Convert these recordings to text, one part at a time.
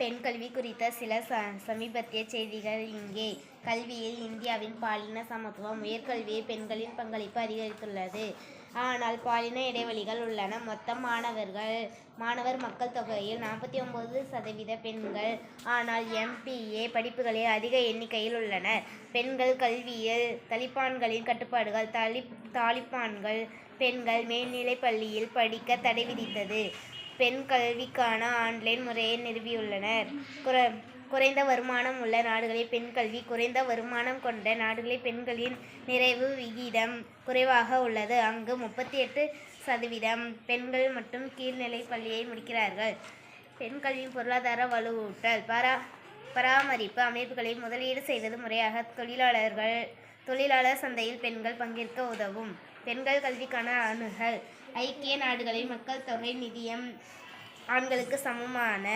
பெண் கல்வி குறித்த சில ச சமீபத்திய செய்திகள் இங்கே. கல்வியில் இந்தியாவின் பாலின சமத்துவம் உயர்கல்வியில் பெண்களின் பங்களிப்பு அதிகரித்துள்ளது. ஆனால் பாலின இடைவெளிகள் உள்ளன. மொத்தம் மாணவர்கள் மாணவர் மக்கள் தொகையில் நாற்பத்தி ஒம்பது சதவீத பெண்கள் ஆனால் எம்பிஏ படிப்புகளில் அதிக எண்ணிக்கையில் உள்ளனர். பெண்கள் கல்வியில் தலிபான்களின் கட்டுப்பாடுகள் தலி தாலிபான்கள் பெண்கள் மேல்நிலைப் பள்ளியில் படிக்க தடை விதித்தது. பெண் கல்விக்கான ஆன்லைன் முறையை நிறுவியுள்ளனர். குற குறைந்த வருமானம் உள்ள நாடுகளில் பெண் கல்வி குறைந்த வருமானம் கொண்ட நாடுகளில் பெண்களின் நிறைவு விகிதம் குறைவாக உள்ளது. அங்கு முப்பத்தி எட்டு சதவீதம் பெண்கள் மட்டும் கீழ்நிலை பள்ளியை முடிக்கிறார்கள். பெண் கல்வியின் பொருளாதார வலுவூட்டல் பரா பராமரிப்பு அமைப்புகளை முதலீடு செய்வது முறையாக தொழிலாளர்கள் தொழிலாளர் சந்தையில் பெண்கள் பங்கேற்க உதவும். பெண்கள் கல்விக்கான அணுகல். ஐக்கிய நாடுகளின் மக்கள் தொகை நிதியம் ஆண்களுக்கு சமமான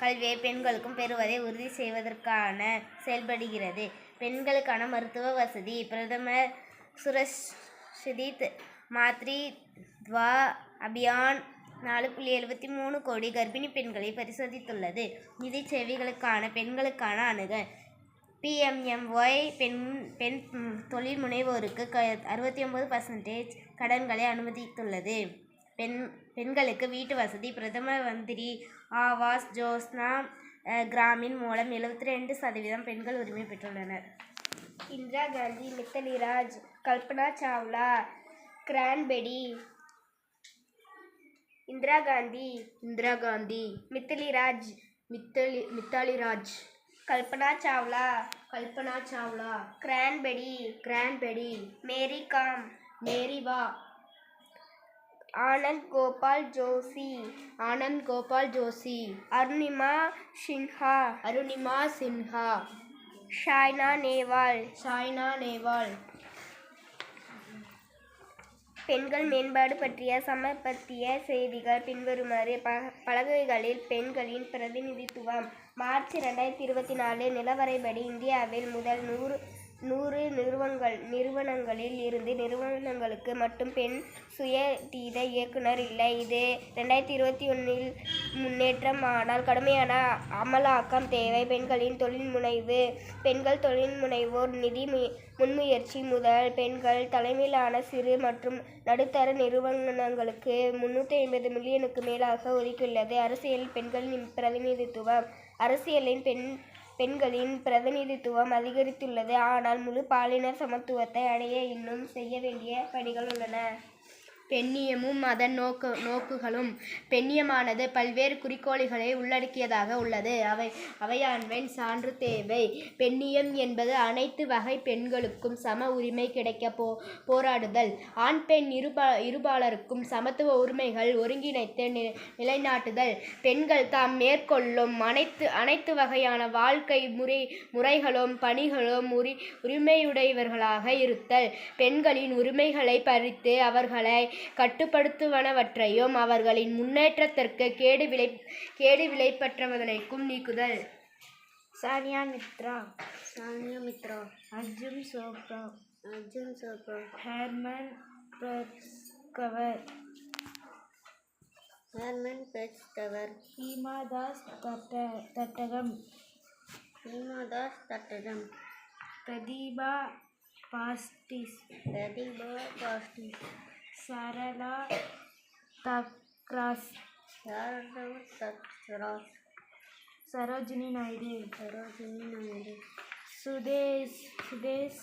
கல்வியை பெண்களுக்கும் பெறுவதை உறுதி செய்வதற்கான செயல்படுகிறது. பெண்களுக்கான மருத்துவ வசதி. பிரதமர் சுரஷிதித் மாத்ரி துவா அபியான் நாலு புள்ளி எழுபத்தி மூணு கோடி கர்ப்பிணி பெண்களை பரிசோதித்துள்ளது. நிதிச் சேவைகளுக்கான பெண்களுக்கான அணுகல். பிஎம்எம்ஒய் பெண் பெண் தொழில் முனைவோருக்கு க அறுபத்தி ஒம்பது பர்சன்டேஜ் கடன்களை அனுமதித்துள்ளது. பெண் பெண்களுக்கு வீட்டு வசதி பிரதம மந்திரி ஆவாஸ் ஜோஸ்னா கிராமின் மூலம் எழுபத்தி ரெண்டு சதவீதம் பெண்கள் உரிமை பெற்றுள்ளனர். இந்திரா காந்தி மித்தலி ராஜ் கல்பனா சாவ்லா கிரான்பெடி இந்திரா காந்தி இந்திரா காந்தி மித்தலி ராஜ் மித்தலி மித்தாலி ராஜ் கல்பனா சாவ்லா. கல்பனா சாவ்லா. கிரான்பெடி. கிரான்பெடி. மேரி காம். மேரிவா ஆனந்த் கோபால் ஜோஷி. ஆனந்த் கோபால் ஜோஷி. அருணிமா சின்ஹா. அருணிமா சின்ஹா. ஷாய்னா நேவால். சாய்னா நேவால். பெண்கள் மேம்பாடு பற்றிய சமீபத்திய செய்திகள் பின்வருமாறு ப பலகைகளில் பெண்களின் பிரதிநிதித்துவம் மார்ச் ரெண்டாயிரத்தி இருபத்தி நாலு நிலவரைப்படி இந்தியாவில் முதல் நூறு நூறு நிறுவனங்கள் நிறுவனங்களில் இருந்து நிறுவனங்களுக்கு மட்டும் பெண் சுயதீத இயக்குனர் இல்லை. இது ரெண்டாயிரத்தி இருபத்தி ஒன்றில் முன்னேற்றம் ஆனால் கடுமையான அமலாக்கம் தேவை. பெண்களின் தொழில் முனைவு பெண்கள் தொழில் முனைவோர் நிதி மு- முன்முயற்சி முதல் பெண்கள் தலைமையிலான சிறு மற்றும் நடுத்தர நிறுவனங்களுக்கு முன்னூற்றி ஐம்பது மில்லியனுக்கு மேலாக ஒதுக்கியுள்ளது. அரசியல் பெண்களின் பிரதிநிதித்துவம் அரசியலின் பெண் பெண்களின் பிரதிநிதித்துவம் அதிகரித்துள்ளது. ஆனால் முழு பாலின சமத்துவத்தை அடைய இன்னும் செய்ய வேண்டிய பணிகள் உள்ளன. பெண்ணியமும் அதன் நோக்கு நோக்குகளும் பெண்ணியமானது பல்வேறு குறிக்கோள்களை உள்ளடக்கியதாக உள்ளது. அவை அவையாண்மை சான்று தேவை. பெண்ணியம் என்பது அனைத்து வகை பெண்களுக்கும் சம உரிமை கிடைக்க போ போராடுதல். ஆண் பெண் இருபா இருபாலருக்கும் சமத்துவ உரிமைகள் ஒருங்கிணைத்து நி நிலைநாட்டுதல். பெண்கள் தாம் மேற்கொள்ளும் அனைத்து அனைத்து வகையான வாழ்க்கை முறை முறைகளும் பணிகளும் உரி உரிமையுடையவர்களாக இருத்தல். பெண்களின் உரிமைகளை பறித்து அவர்களை கட்டுப்படுத்துவனவற்றையும் அவர்களின் முன்னேற்றத்திற்கு கேடு விளை கேடு விளைப்பற்றவர்களைக்கும் நீக்குதல். சானியா மித்ரா. சானியா மித்ரா. அர்ஜுன் சோப்ரா. அர்ஜுன் சோப்ரா. ஹெர்மன் கவர் ஹேர்மன் பெட்ஸ்டவர் ஹீமா தாஸ் தட்ட தட்டகம். ஹீமாதாஸ் தட்டடம் பிரதீபா பாஸ்டிஸ். பிரதிபா பாஸ்டி सरला तक्रस सरोजनी नायडू सरोजनी सुदेश सुदेश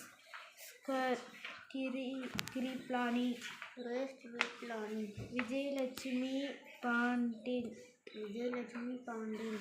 विजयलक्ष्मी पांडिल विजयलक्ष्मी पांडिल